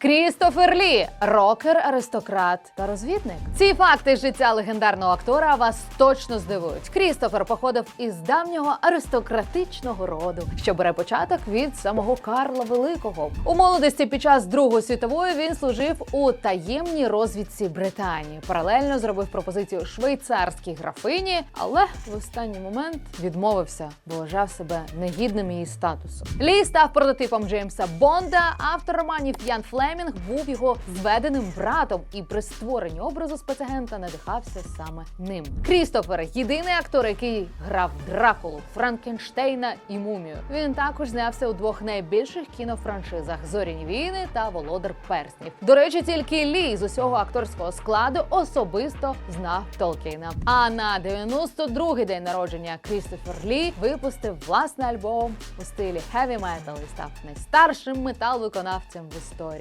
Крістофер Лі рокер, аристократ та розвідник. Ці факти життя легендарного актора вас точно здивують. Крістофер походив із давнього аристократичного роду, що бере початок від самого Карла Великого. У молодості під час Другої світової він служив у таємній розвідці Британії. Паралельно зробив пропозицію швейцарській графині, але в останній момент відмовився, бо вважав себе негідним її статусу. Лі став прототипом Джеймса Бонда. Автор романів Ян Флемінг був його зведеним братом, і при створенні образу спецагента надихався саме ним. Крістофер єдиний актор, який грав Дракулу, Франкенштейна і Мумію. Він також знявся у двох найбільших кінофраншизах Зоряні війни та Володар Перснів. До речі, тільки Лі з усього акторського складу особисто знав Толкіна. А на 92-й день народження Крістофер Лі випустив власний альбом у стилі хеві метал і став найстаршим метал-виконавцем в історії.